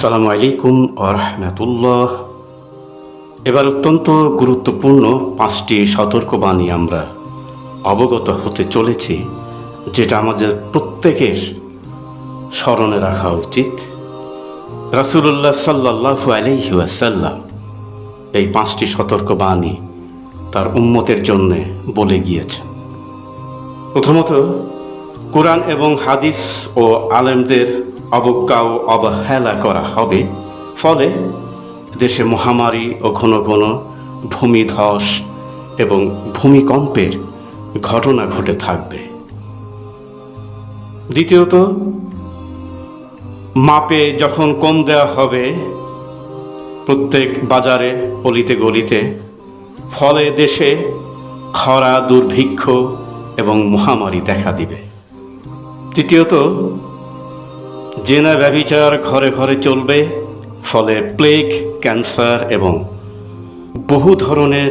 আসসালামু আলাইকুম রহমতুল্লাহ। এবার অত্যন্ত গুরুত্বপূর্ণ পাঁচটি সতর্কবাণী আমরা অবগত হতে চলেছি, যেটা আমাদের প্রত্যেকের স্মরণে রাখা উচিত। রাসুলুল্লাহ সাল্লাহু আলহি আসাল্লাম এই পাঁচটি সতর্কবাণী তার উম্মতের জন্যে বলে গিয়েছেন। প্রথমত কোরআন এবং হাদিস ও আলেমদের অবজ্ঞা ও অবহেলা করা হবে। ফলে দেশে মহামারী ও ঘন ঘন ভূমিধস এবং ভূমিকম্পের ঘটনা ঘটে থাকবে। দ্বিতীয়ত, মাপে যখন কম দেওয়া হবে, প্রত্যেক বাজারে, অলিতে গলিতে, ফলে দেশে খরা, দুর্ভিক্ষ এবং মহামারী দেখা দিবে। তৃতীয়ত জেনা ব্যভিচার ঘরে ঘরে চলবে, ফলে প্লেগ ক্যান্সার এবং বহু ধরনের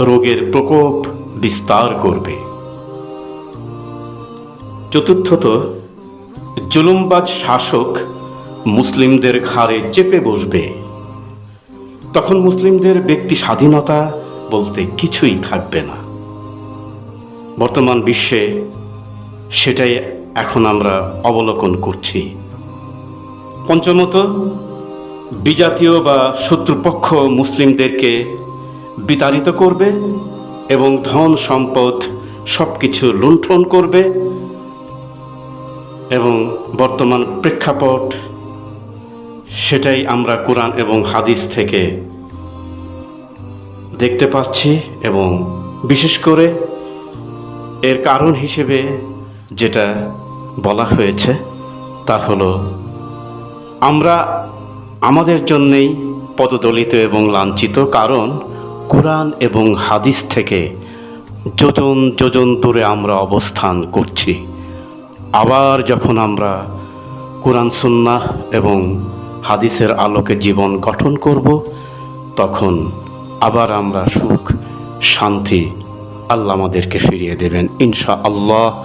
রোগের প্রকোপ বিস্তার করবে। চতুর্থত, জুলুমবাজ শাসক মুসলিমদের ঘাড়ে চেপে বসবে। তখন মুসলিমদের ব্যক্তি স্বাধীনতা বলতে কিছুই থাকবে না। বর্তমান বিশ্বে সেটাই এখন আমরা অবলোকন করছি। পঞ্চমত, বিজাতীয় বা শত্রুপক্ষ মুসলিমদেরকে বিতাড়িত করবে এবং ধন সম্পদ সব কিছু লুণ্ঠন করবে এবং বর্তমান প্রেক্ষাপট, সেটাই আমরা কোরআন এবং হাদিস থেকে দেখতে পাচ্ছি এবং বিশেষ করে এর কারণ হিসেবে যেটা বলা হয়েছে, তা হলো, আমরা আমাদের জন্যেই পদদলিত এবং লাঞ্ছিত, কারণ কোরআন এবং হাদিস থেকে যোজন যোজন দূরে আমরা অবস্থান করছি। আবার যখন আমরা কোরআন, সুন্নাহ এবং হাদিসের আলোকে জীবন গঠন করব, তখন আবার আমরা সুখ, শান্তি আল্লাহ আমাদেরকে ফিরিয়ে দেবেন ইনশা আল্লাহ